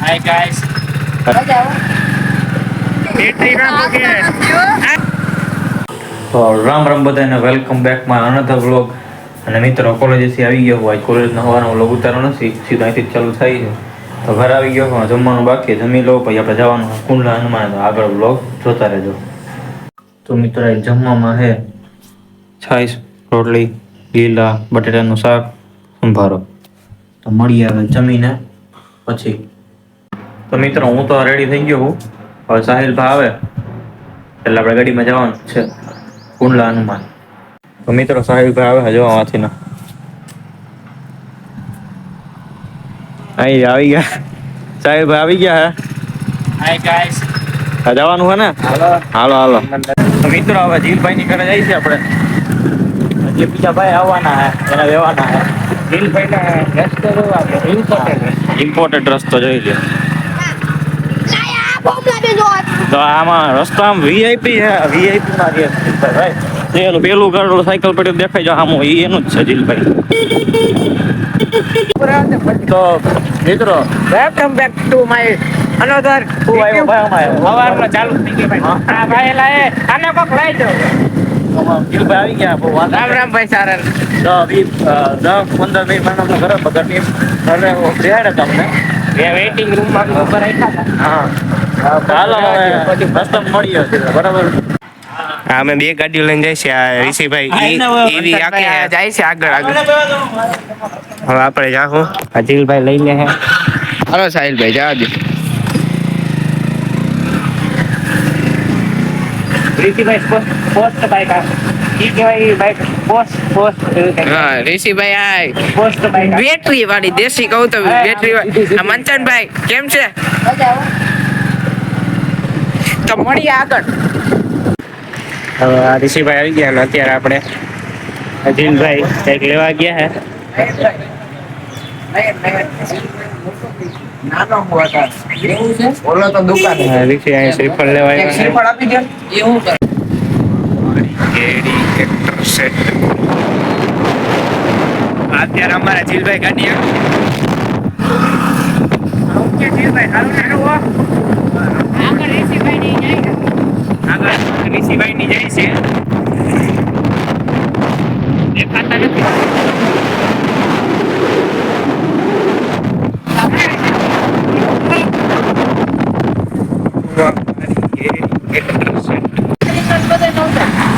હાય Hello. તો રામ રામ બધાને welcome બેકમાં another vlog અને મિત્રો કોલેજેથી આવી ગયો હોય. કોલેજનો હવાનો વ્લોગ ઉતારો નથી સીધો અહીંથી ચાલુ થાય છે. તો ઘરે આવી ગયો હોય, જમવાનું બાકી જમી લો, પછી આપણે જવાનું કુંડલા હનુમાન. આગળ વ્લોગ જોતા રહેજો. તો મિત્રો, એ જમવામાં છે છાશ, રોટલી લીલા બટેટાનું શાક, સંભારો. તો મળીએ હવે જમીને પછી. તો મિત્રો હું તો રેડી થઈ ગયો હું. હવે સાહિલ ભાઈ આવે. એટલે આપણે ગાડીમાં જવાનું છે. કુંડલા હનુમાન. તો મિત્રો સાહિલ ભાઈ આવે હજુ જોવા ના. અહીં આવી ગયા. સાહિલ ભાઈ આવી ગયા હે? હાય ગાઈસ હા, જવાનું છે ને? હાલો. હાલો હાલો. તો મિત્રો હવે જીલભાઈ ની ઘરે જઈએ છે આપણે. જે બીજા ભાઈ આવવાના હે. એને રહેવાના હે. જીલભાઈ ને રસ્તો જોવા કે ઇમ્પોર્ટન્ટ ઇમ્પોર્ટન્ટ રસ્તો જોઈ લે બોમ્બ લાગે જો તો આમાં રસ્તો આમ વીઆઈપી છે વીઆઈપી માં રહે છે પેલું ગાડું સાયકલ પડ્યું દેખાય જો આમ એ એનું જ છે જીલભાઈ તો મિત્રો welcome back to my another હું આવ્યો ભાઈ અમારે. સવારનો ચાલુ થઈ ગયો ભાઈ. હા. ભાઈ લાય આને કોક લઈ જાઓ. જીલભાઈ આવી ગયા બહુ વાંધો રામ રામ ભાઈ સારા. દસ પંદર મિનિટમાં ઘરે બગડની ઘરે બેહાડે તમને. બે વેઇટિંગ રૂમમાં રાખ્યા હા. હાલો હવે રસ્તા મળીએ બરાબર? અમે બે ગાડીઓ લઈને જાય છે આ ઋષિભાઈ ઈવી જાય છે આગળ આગળ. હવે આપણે જાહું. અજીલભાઈ લઈને લઈ હે. હાલો સાહિલભાઈ જવા દે. રીતિભાઈ પોસ્ટ બાઈક આ. ઈ કહેવાય બાઈક પોસ્ટ પોસ્ટ હા ઋષિભાઈ આય પોસ્ટ બાઈક આ. બેટરી વાળી દેશી કહું તો બેટરી વાળી આ મંચનભાઈ કેમ છે? તો મળીએ આગળ. હવે આ ઋષિભાઈ આવી ગયા ને અત્યારે આપણે. અજીનભાઈ કંઈક લેવા ગયા હે. નાનો મોટા એવું છે? બોલો તો દુકાન. હા, ઋષિ અહીં શ્રીફળ લેવા છે. ટ્રેક્ટર અત્યારે અમારા જીલભાઈ હાલો આગળ ઋષિભાઈ ની જાય છે દેખાતા નથી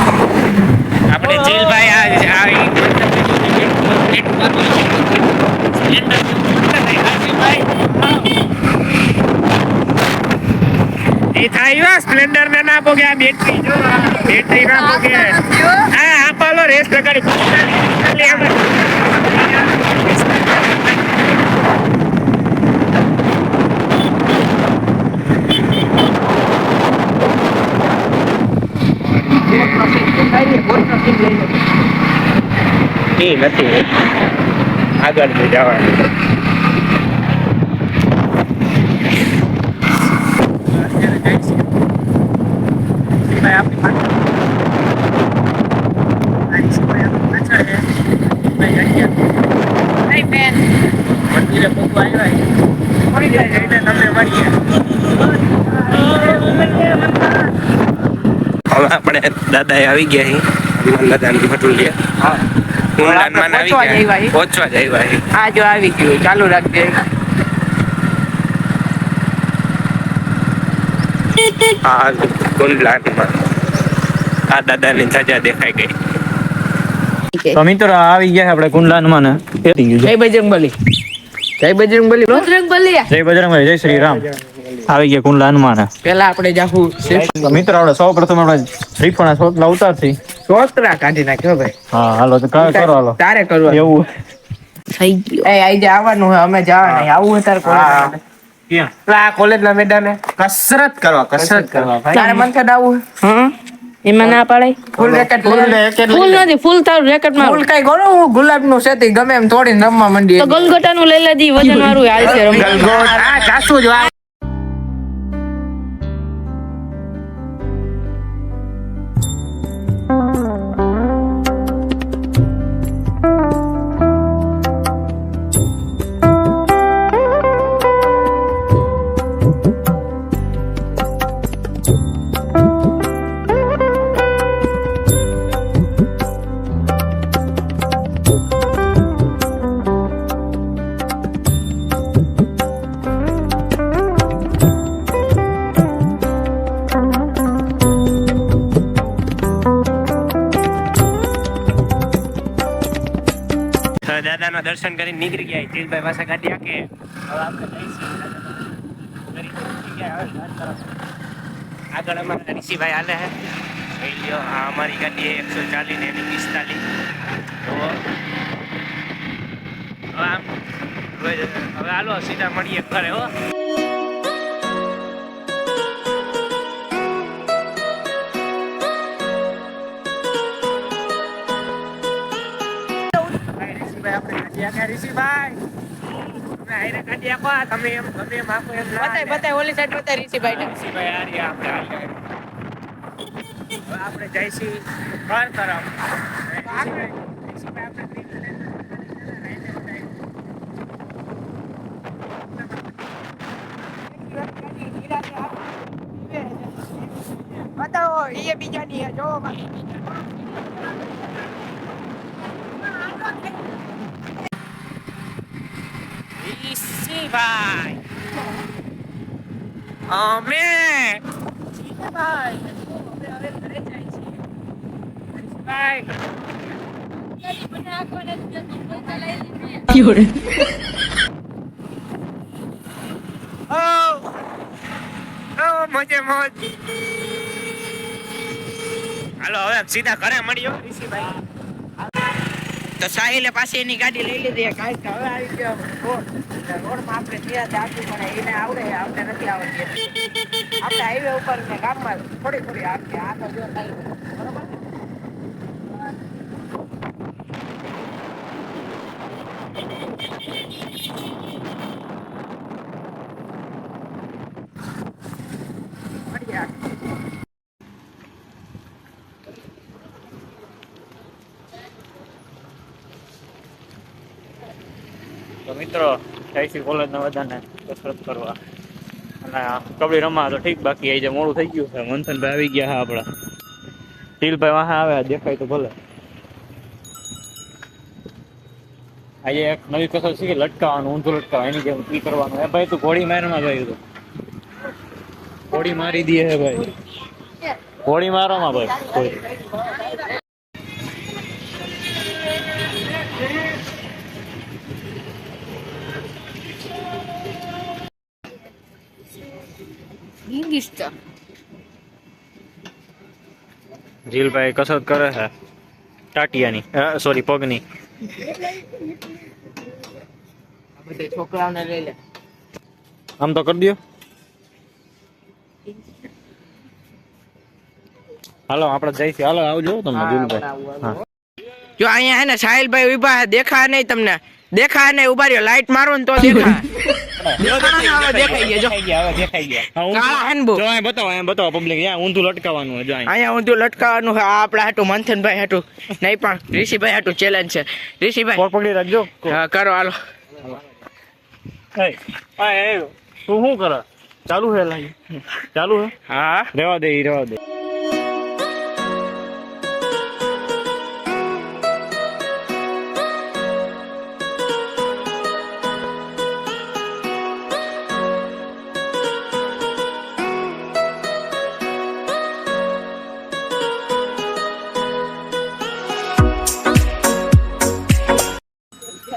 આપણે જીલભાઈ આ આ ઈ એ થાય સ્પ્લેન્ડર ને ના પોગે આ બેટરી જો બેટરી ના પોગે હા. આપલો રેસ લગાડી. એ નથી આગળ જઈ જવાનું હવે આપણે દાદા આવી ગયા હી હનુમાન દાદાની ભટુલિયા હું હનુમાન આવી ગયા. આપડે. પહોંચવા જ આવ્યા આ જો આવી ગયું. ચાલુ રાખજે. આ કુંડલાનમાં આ દાદાની ધજા દેખાઈ ગઈ. તો મિત્રો આવી ગયા આપણે કુંડલા હનુમાન ફેરી ગયું જય બજરંગ જય બજરંગ બલી જય શ્રી રામ. આવી ગયા કુંડલા હનુમાન પેલા આપણે જાહુ મિત્રો આપણે સૌ પ્રથમ આપણે શ્રીફળના સોટલા ઉતારથી સોતરા કાઢી નાખ્યો ભાઈ. હા હાલો તો કરો હાલો. તારે કરવાનું. એવું થઈ ગયું. એ આઈ આવવાનું હોય અમે જવાના આવું તારે કોલેજ ક્યાં? આ કોલેજ ના મેદાને. કસરત કરવા કસરત કરવા. તારે મન કે આવું હા એમાં ના પાડે? ફૂલ રેકેટ ફૂલ નથી ફૂલ તારું રેકેટમાં ફૂલ કઈ ગણો હું? ગુલાબનું છે ગમે એમ તોડીને રમવા મંડી તો ગલગોટા નું લઈ લેજી વજન વાળું હાલ છે રમવા. આ જાસુ જ આ દર્શન કરીને નીકળી ગયા. તેજભાઈ પાસે ગાડી આકે હવે આપણે. આગળ અમારા ઋષિભાઈ હાલે હે જોઈ લ્યો, આ અમારી ગાડી એકસો ચાલીસ ને એની પિસ્તાલીસ. તો હવે આમ હવે હાલો, સીધા મળીએ ઘરે, હો. આપ્યા ઋષિભાઈ. તમે આપો તમે એમ એમ આપો એમ બતાય બતાય ઓલી સાઈડ બતાય ઋષિભાઈ ને. ઋષિભાઈ આ રહ્યા આપણે આપણે જઈશું ઘર તરફ ઋષિભાઈ આપણે બતાવો એ બીજાની જો ઋષિભાઈ અમે ઋષિભાઈ ઓ ઓ મજે મોજ હાલો હવે સીધા ઘરે મળ્યો ઋષિભાઈ તો સાહિલે પાસે એની ગાડી લઈ લીધી. કાંઈક હવે આવી ગયો. રોડ રોડમાં આપણે ત્યાં આપવી પડે એને આવડે આપણે નથી આવડતી. આપણે હાઈવે ઉપર ને ગામમાં થોડી થોડી આપીએ આ તો જો થાય બરોબર? મળીએ આપણે. તો મિત્રો જઈશું કોલેજના બધાને કસરત કરવા. અને કબડ્ડી રમવા તો ઠીક, બાકી આજે મોડું થઈ ગયું છે મનસનભાઈ આવી ગયા આપણા. ટીલભાઈ વાહા આવે દેખાય તો ભલે. આજે એક નવી કસરત શીખી, લટકાવવાનું, ઊંધું લટકાવ એની જેમ ઈ કરવાનું. એ ભાઈ તું ઘોડી મારમાં ભાઈ તું ઘોડી મારી દે હે ભાઈ. ઘોડી મારવામાં ભાઈ જીલભાઈ કસરત કરે છે. ટાટિયાની સોરી પગની. બધે છોકરાઓને લઈ લે. આમ તો કરી દો હાલો આપણે જઈશું. હાલો આવજો તમને જીલભાઈ. જો અહીંયા હે ને સાહિલભાઈ ઊભા દેખા નહીં તમને. દેખા નહીં ઊભા રહ્યો. લાઈટ મારો ને તો દેખા દેખાઈ ગયા જો દેખાઈ ગયા હવે દેખાઈ ગયા હા, ઊંધું- કાળા હે ને બહુ જો અહીં બતાવો અહીં બતાવો પબ્લિક ત્યાં ઊંધું લટકાવવાનું અહીં ઊંધું લટકાવવાનું છે આ આપણા હાટું મંથનભાઈ હાટું પણ ઋષિભાઈ હાટું ચેલેન્જ છે ઋષિભાઈ કોક પકડી રાખજો કરો હાલો તું શું કર ચાલુ હે લાઈ ચાલુ હે હા રેવા દે ઈ રેવા દે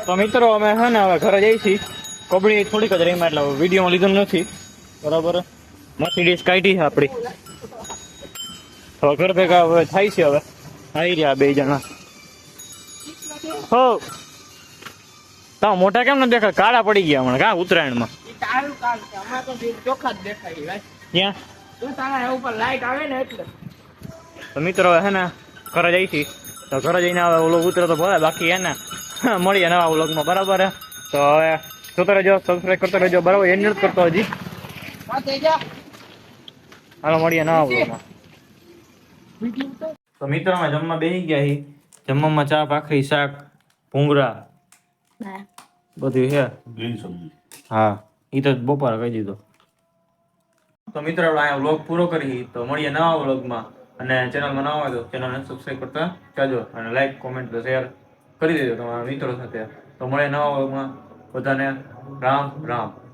તો મિત્રો, અમે હે ને હવે ઘરે જઈ છીએ. કબડ્ડી થોડીક જ રહીમાં એટલે વિડીયોમાં લીધું નથી. બરાબર? મર્સિડીઝ કાઢી છે આપણી હવે ઘર ભેગા હવે થાય છે હવે. આવી રહ્યા બે જણા. હો. તા મોટા કેમ ન દેખાય? કાળા પડી ગયા હમણાં. કા ઉત્તરાયણમાં? તો તું તો મિત્રો હે ને ઘરે જઈ છી તો ઘરે જઈને હવે ઓલો ઉતરે તો ભલે, બાકી હે ને મળીએ નવા વ્લોગમાં બરાબર હે? તો હવે જોતો રહેજો સબસ્ક્રાઈબ કરતો રહેજો બરાબર એન્ડ નથી કરતો હજી. હાલો મળીએ નવા વ્લોગમાં. તો મિત્રો અમે જમવા બેસી ગયા છીએ જમવામાં ચા ભાખરી શાક ભૂંગરા બધું છે હા એ તો બપોરે કહી દીધો. તો મિત્રો આપણે અહીંયા વ્લોગ પૂરો કરી તો મળીએ નવા વ્લોગમાં. અને ચેનલમાં નવા હોય તો ચેનલને સબસ્ક્રાઈબ કરતા જાજો. અને લાઈક કોમેન્ટ શેર કરી દેજો તમારા મિત્રો સાથે. તો મળે નવા બધાને રામ રામ.